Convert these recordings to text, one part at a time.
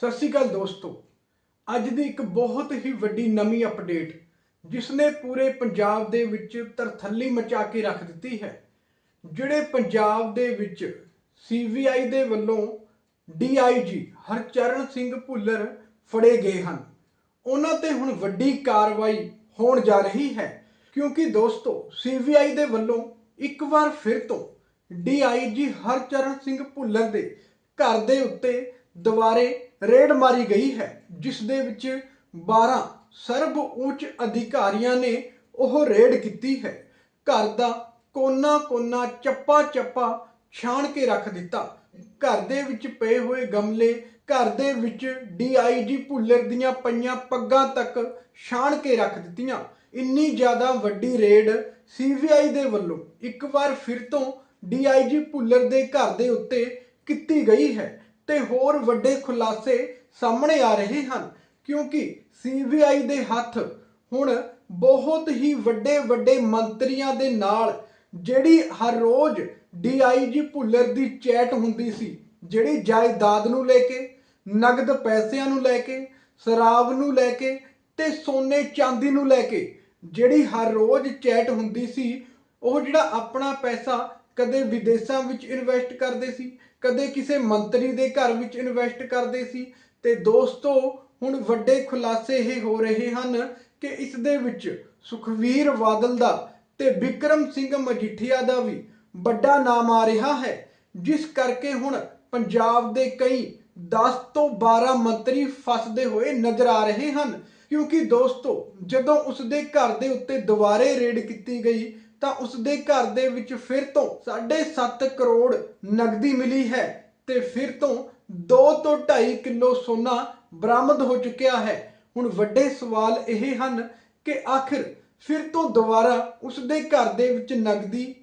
ਸਤਿ ਸ਼੍ਰੀ ਅਕਾਲ ਦੋਸਤੋ। ਅੱਜ ਦੀ ਇੱਕ ਬਹੁਤ ਹੀ ਵੱਡੀ ਨਵੀਂ ਅਪਡੇਟ ਜਿਸ ਨੇ ਪੂਰੇ ਪੰਜਾਬ ਦੇ ਵਿੱਚ ਤਰਥੱਲੀ ਮਚਾ ਕੇ ਰੱਖ ਦਿੱਤੀ ਹੈ। ਜਿਹੜੇ ਪੰਜਾਬ ਦੇ ਵਿੱਚ ਸੀਬੀਆਈ ਦੇ ਵੱਲੋਂ ਡੀਆਈਜੀ ਹਰਚਰਨ ਸਿੰਘ ਭੁੱਲਰ, ਫੜੇ ਗਏ ਹਨ। ਉਹਨਾਂ ਤੇ ਹੁਣ ਵੱਡੀ ਕਾਰਵਾਈ ਹੋਣ ਜਾ ਰਹੀ ਹੈ, ਕਿਉਂਕਿ ਦੋਸਤੋ ਸੀਬੀਆਈ ਦੇ ਵੱਲੋਂ ਇੱਕ ਵਾਰ ਫਿਰ ਤੋਂ ਡੀਆਈਜੀ ਹਰਚਰਨ ਸਿੰਘ ਭੁੱਲਰ ਦੇ ਘਰ ਦੇ ਉੱਤੇ ਦੁਬਾਰੇ ਰੇਡ ਮਾਰੀ ਗਈ ਹੈ, ਜਿਸ ਦੇ ਵਿੱਚ 12 ਸਰਬ ਉੱਚ ਅਧਿਕਾਰੀਆਂ ਨੇ ਉਹ ਰੇਡ ਕੀਤੀ ਹੈ। ਘਰ ਦਾ ਕੋਨਾ ਕੋਨਾ ਚੱਪਾ ਚੱਪਾ ਛਾਣ ਕੇ ਰੱਖ ਦਿੱਤਾ। ਘਰ ਦੇ ਵਿੱਚ ਪਏ ਹੋਏ ਗਮਲੇ, ਘਰ ਦੇ ਵਿੱਚ ਡੀਆਈਜੀ ਭੁੱਲਰ ਦੀਆਂ ਪਈਆਂ ਪੱਗਾਂ ਤੱਕ ਛਾਣ ਕੇ ਰੱਖ ਦਿੱਤੀਆਂ। ਇੰਨੀ ਜ਼ਿਆਦਾ ਵੱਡੀ ਰੇਡ ਸੀਬੀਆਈ ਦੇ ਵੱਲੋਂ ਇੱਕ ਵਾਰ ਫਿਰ ਤੋਂ ਡੀਆਈਜੀ ਭੁੱਲਰ ਦੇ ਘਰ ਦੇ ਉੱਤੇ ਕੀਤੀ ਗਈ ਹੈ। ਤੇ ਹੋਰ ਵੱਡੇ ਖੁਲਾਸੇ ਸਾਹਮਣੇ ਆ ਰਹੇ ਹਨ, ਕਿਉਂਕਿ ਸੀਬੀਆਈ ਦੇ ਹੱਥ ਹੁਣ ਬਹੁਤ ਹੀ ਵੱਡੇ ਵੱਡੇ ਮੰਤਰੀਆਂ ਦੇ ਨਾਲ ਜਿਹੜੀ ਹਰ ਰੋਜ਼ ਡੀਆਈਜੀ ਭੁੱਲਰ ਦੀ ਚੈਟ ਹੁੰਦੀ ਸੀ, ਜਿਹੜੀ ਜਾਇਦਾਦ ਨੂੰ ਲੈ ਕੇ, ਨਗਦ ਪੈਸਿਆਂ ਨੂੰ ਲੈ ਕੇ, ਸ਼ਰਾਬ ਨੂੰ ਲੈ ਕੇ ਤੇ ਸੋਨੇ ਚਾਂਦੀ ਨੂੰ ਲੈ ਕੇ ਜਿਹੜੀ ਹਰ ਰੋਜ਼ ਚੈਟ ਹੁੰਦੀ ਸੀ, ਉਹ ਜਿਹੜਾ ਆਪਣਾ ਪੈਸਾ ਕਦੇ ਵਿਦੇਸ਼ਾਂ ਵਿੱਚ ਇਨਵੈਸਟ ਕਰਦੇ ਸੀ, ਕਦੇ ਕਿਸੇ ਮੰਤਰੀ ਦੇ ਘਰ ਵਿੱਚ ਇਨਵੈਸਟ ਕਰਦੇ ਸੀ ਤੇ ਦੋਸਤੋ, ਹੁਣ ਵੱਡੇ ਖੁਲਾਸੇ ਇਹ ਹੋ ਰਹੇ ਹਨ ਕਿ ਇਸ ਦੇ ਵਿੱਚ ਸੁਖਵੀਰ ਬਾਦਲ ਦਾ ਤੇ ਵਿਕਰਮ ਸਿੰਘ ਮਜੀਠੀਆ ਦਾ ਵੀ ਵੱਡਾ ਨਾਮ ਆ ਰਿਹਾ ਹੈ, ਜਿਸ ਕਰਕੇ ਹੁਣ ਪੰਜਾਬ ਦੇ ਕਈ 10 ਤੋਂ 12 ਮੰਤਰੀ ਫਸਦੇ ਹੋਏ ਨਜ਼ਰ ਆ ਰਹੇ ਹਨ। ਕਿਉਂਕਿ ਦੋਸਤੋ, ਜਦੋਂ ਉਸ ਦੇ ਘਰ ਦੇ ਉੱਤੇ ਦੁਬਾਰੇ ਰੇਡ ਕੀਤੀ ਗਈ ਤਾਂ ਉਸ ਦੇ ਘਰ ਦੇ ਵਿੱਚ ਫਿਰ ਤੋਂ 7.5 ਕਰੋੜ ਨਗਦੀ ਮਿਲੀ ਹੈ ਤੇ ਫਿਰ ਤੋਂ 2 ਤੋਂ 2.5 ਕਿਲੋ ਸੋਨਾ ਬਰਾਮਦ ਹੋ ਚੁੱਕਿਆ ਹੈ। ਹੁਣ ਵੱਡੇ ਸਵਾਲ ਇਹ ਹਨ ਕਿ ਆਖਿਰ ਫਿਰ ਤੋਂ ਦੁਬਾਰਾ ਉਸ ਦੇ ਘਰ ਦੇ ਵਿੱਚ ਨਗਦੀ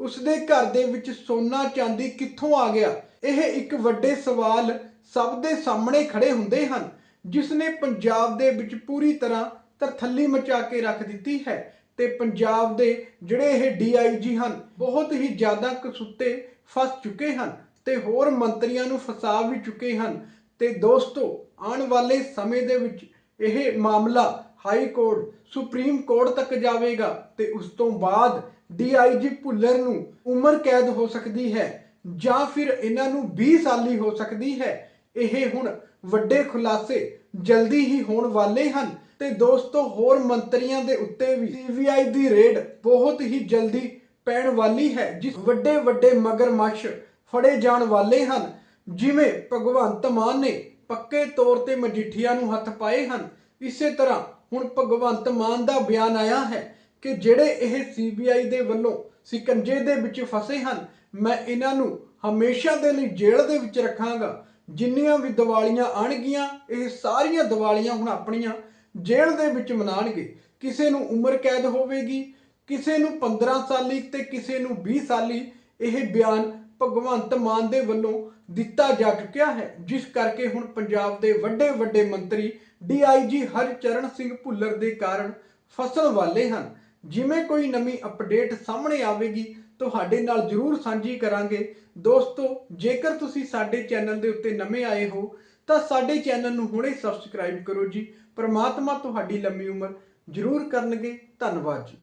ਉਸ ਦੇ ਘਰ ਦੇ ਵਿੱਚ ਸੋਨਾ, ਚਾਂਦੀ ਕਿੱਥੋਂ ਆ ਗਿਆ? ਇਹ ਇੱਕ ਵੱਡੇ ਸਵਾਲ ਸਭ ਦੇ ਸਾਹਮਣੇ ਖੜੇ ਹੁੰਦੇ ਹਨ ਜਿਸ ਨੇ ਪੰਜਾਬ ਦੇ ਵਿੱਚ ਪੂਰੀ ਤਰ੍ਹਾਂ ਤਰਥੱਲੀ ਮਚਾ ਕੇ ਰੱਖ ਦਿੱਤੀ ਹੈ। ਤੇ ਪੰਜਾਬ ਦੇ ਜਿਹੜੇ ਇਹ ਡੀਆਈਜੀ ਹਨ, ਬਹੁਤ ਹੀ ਜ਼ਿਆਦਾ ਕਸੁੱਤੇ ਫਸ ਚੁੱਕੇ ਹਨ ਤੇ ਹੋਰ ਮੰਤਰੀਆਂ ਨੂੰ ਫਸਾ ਵੀ ਚੁੱਕੇ ਹਨ। ਤੇ ਦੋਸਤੋ, ਆਉਣ ਵਾਲੇ ਸਮੇਂ ਦੇ ਵਿੱਚ ਇਹ ਮਾਮਲਾ ਹਾਈ ਕੋਰਟ, ਸੁਪਰੀਮ ਕੋਰਟ ਤੱਕ ਜਾਵੇਗਾ ਤੇ ਉਸ ਤੋਂ ਬਾਅਦ ਡੀਆਈਜੀ ਭੁੱਲਰ ਨੂੰ ਉਮਰ ਕੈਦ ਹੋ ਸਕਦੀ ਹੈ ਜਾਂ ਫਿਰ ਇਹਨਾਂ ਨੂੰ 20 ਸਾਲੀ ਹੋ ਸਕਦੀ ਹੈ। ਇਹ ਹੁਣ ਵੱਡੇ ਖੁਲਾਸੇ ਜਲਦੀ ਹੀ ਹੋਣ ਵਾਲੇ ਹਨ। ਤੇ ਦੋਸਤੋ, ਹੋਰ ਮੰਤਰੀਆਂ ਦੇ ਉੱਤੇ ਵੀ ਸੀਬੀਆਈ ਦੀ ਰੇਡ ਬਹੁਤ ਹੀ ਜਲਦੀ ਪੈਣ ਵਾਲੀ ਹੈ, ਜਿਸ ਵੱਡੇ ਵੱਡੇ ਮਗਰਮੱਛ ਫੜੇ ਜਾਣ ਵਾਲੇ ਹਨ। ਜਿਵੇਂ ਭਗਵੰਤ ਮਾਨ ਨੇ ਪੱਕੇ ਤੌਰ ਤੇ ਮਜੀਠੀਆ ਨੂੰ ਹੱਥ ਪਾਏ ਹਨ। ਇਸੇ ਤਰ੍ਹਾਂ ਹੁਣ ਭਗਵੰਤ ਮਾਨ ਦਾ ਬਿਆਨ ਆਇਆ ਹੈ ਕਿ ਜਿਹੜੇ ਇਹ ਸੀਬੀਆਈ ਦੇ ਵੱਲੋਂ ਸਿਕੰਜੇ ਦੇ ਵਿੱਚ ਫਸੇ ਹਨ, ਮੈਂ ਇਹਨਾਂ ਨੂੰ ਹਮੇਸ਼ਾ ਦੇ ਲਈ ਜੇਲ੍ਹ ਦੇ ਵਿੱਚ ਰੱਖਾਂਗਾ। ਜਿੰਨੀਆਂ ਵੀ ਦੀਵਾਲੀਆਂ ਆਣਗੀਆਂ ਇਹ ਸਾਰੀਆਂ ਦੀਵਾਲੀਆਂ ਹੁਣ ਆਪਣੀਆਂ ਜੇਲ੍ਹ ਦੇ ਵਿੱਚ ਮਨਾਣਗੇ। ਕਿਸੇ ਨੂੰ ਉਮਰ ਕੈਦ ਹੋਵੇਗੀ, ਕਿਸੇ ਨੂੰ 15 ਸਾਲੀ ਤੇ ਕਿਸੇ ਨੂੰ 20 ਸਾਲੀ, ਇਹ ਬਿਆਨ ਭਗਵੰਤ ਮਾਨ ਦੇ ਵੱਲੋਂ ਦਿੱਤਾ ਜਾ ਚੁੱਕਿਆ ਹੈ, ਜਿਸ ਕਰਕੇ ਹੁਣ ਪੰਜਾਬ ਦੇ ਵੱਡੇ ਵੱਡੇ ਮੰਤਰੀ ਡੀਆਈਜੀ ਹਰਚਰਨ ਸਿੰਘ ਭੁੱਲਰ ਦੇ ਕਾਰਨ ਫਸਲ ਵਾਲੇ ਹਨ। ਜਿਵੇਂ ਕੋਈ ਨਵੀਂ ਅਪਡੇਟ ਸਾਹਮਣੇ ਆਵੇਗੀ, ਤੁਹਾਡੇ ਨਾਲ ਜਰੂਰ ਸਾਂਝੀ ਕਰਾਂਗੇ। ਦੋਸਤੋ, ਜੇਕਰ ਤੁਸੀਂ ਸਾਡੇ ਚੈਨਲ ਦੇ ਉੱਤੇ ਨਵੇਂ ਆਏ ਹੋ ਤਾਂ ਸਾਡੇ ਚੈਨਲ ਨੂੰ ਹੁਣੇ ਸਬਸਕ੍ਰਾਈਬ ਕਰੋ ਜੀ। ਪ੍ਰਮਾਤਮਾ ਤੁਹਾਡੀ ਲੰਮੀ ਉਮਰ ਜਰੂਰ ਕਰਨਗੇ। ਧੰਨਵਾਦ ਜੀ।